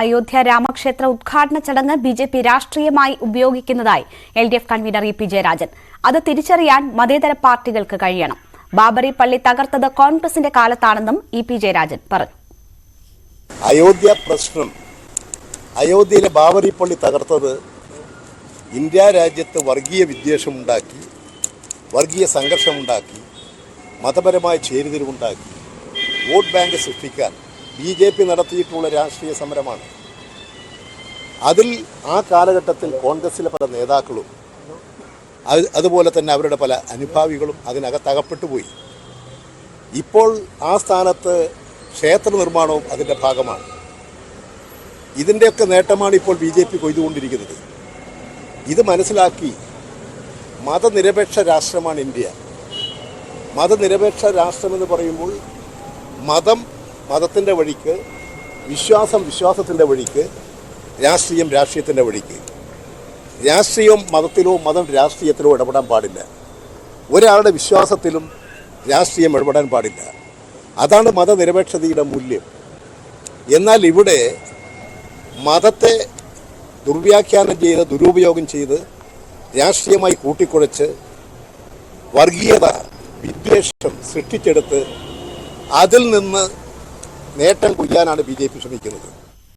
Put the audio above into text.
അയോധ്യ രാമക്ഷേത്ര ഉദ്ഘാടന ചടങ്ങ് ബി ജെ പി രാഷ്ട്രീയമായി ഉപയോഗിക്കുന്നതായി L D F convener E P Jayarajan. അത് തിരിച്ചറിയാൻ മതേതര പാർട്ടികൾക്ക് കഴിയണം. ബാബറി പള്ളി തകർത്തത് കോൺഗ്രസിന്റെ കാലത്താണെന്നും ഇ പി ജയരാജൻ പറഞ്ഞു. അയോധ്യ പ്രശ്നം അയോധ്യയിലെ ബാബറി പള്ളി തകർത്തത് ഇന്ത്യ രാജ്യത്ത് വർഗീയ വിദ്വേഷമുണ്ടാക്കി വർഗീയ സംഘർഷമുണ്ടാക്കി മതപരമായ ചേരുതിരിവുണ്ടാക്കി വോട്ട് ബാങ്ക് സൃഷ്ടിക്കാൻ ബി ജെ പി നടത്തിയിട്ടുള്ള രാഷ്ട്രീയ സമരമാണ്. അതിൽ ആ കാലഘട്ടത്തിൽ കോൺഗ്രസിലെ പല നേതാക്കളും അത് അതുപോലെ തന്നെ അവരുടെ പല അനുഭാവികളും അതിനകത്തകപ്പെട്ടു പോയി. ഇപ്പോൾ ആ സ്ഥാനത്ത് ക്ഷേത്ര നിർമ്മാണവും അതിന്റെ ഭാഗമാണ്. ഇതിന്റെയൊക്കെ നേട്ടമാണ് ഇപ്പോൾ ബി ജെ പി കൊയ്തുകൊണ്ടിരിക്കുന്നത്. ഇത് മനസ്സിലാക്കി മതനിരപേക്ഷ രാഷ്ട്രമാണ് ഇന്ത്യ. മതനിരപേക്ഷ രാഷ്ട്രമെന്ന് പറയുമ്പോൾ മതം മതത്തിന്റെ വഴിക്ക് വിശ്വാസം വിശ്വാസത്തിന്റെ വഴിക്ക് രാഷ്ട്രീയം രാഷ്ട്രീയത്തിന്റെ വഴിക്ക്. രാഷ്ട്രീയം മതത്തിലോ മതം രാഷ്ട്രീയത്തിലോ ഇടപെടാൻ പാടില്ല. ഒരാളുടെ വിശ്വാസത്തിലും രാഷ്ട്രീയം ഇടപെടാൻ പാടില്ല. അതാണ് മതനിരപേക്ഷതയുടെ മൂല്യം. എന്നാൽ ഇവിടെ മതത്തെ ദുർവ്യാഖ്യാനം ചെയ്ത് ദുരുപയോഗം ചെയ്ത് രാഷ്ട്രീയമായി കൂട്ടിക്കുഴച്ച് വർഗീയത വിദ്വേഷം സൃഷ്ടിച്ചെടുത്ത് അതിൽ നിന്ന് നേട്ടം കൊയ്യാനാണ് ബി ജെ പി ശ്രമിക്കുന്നത്.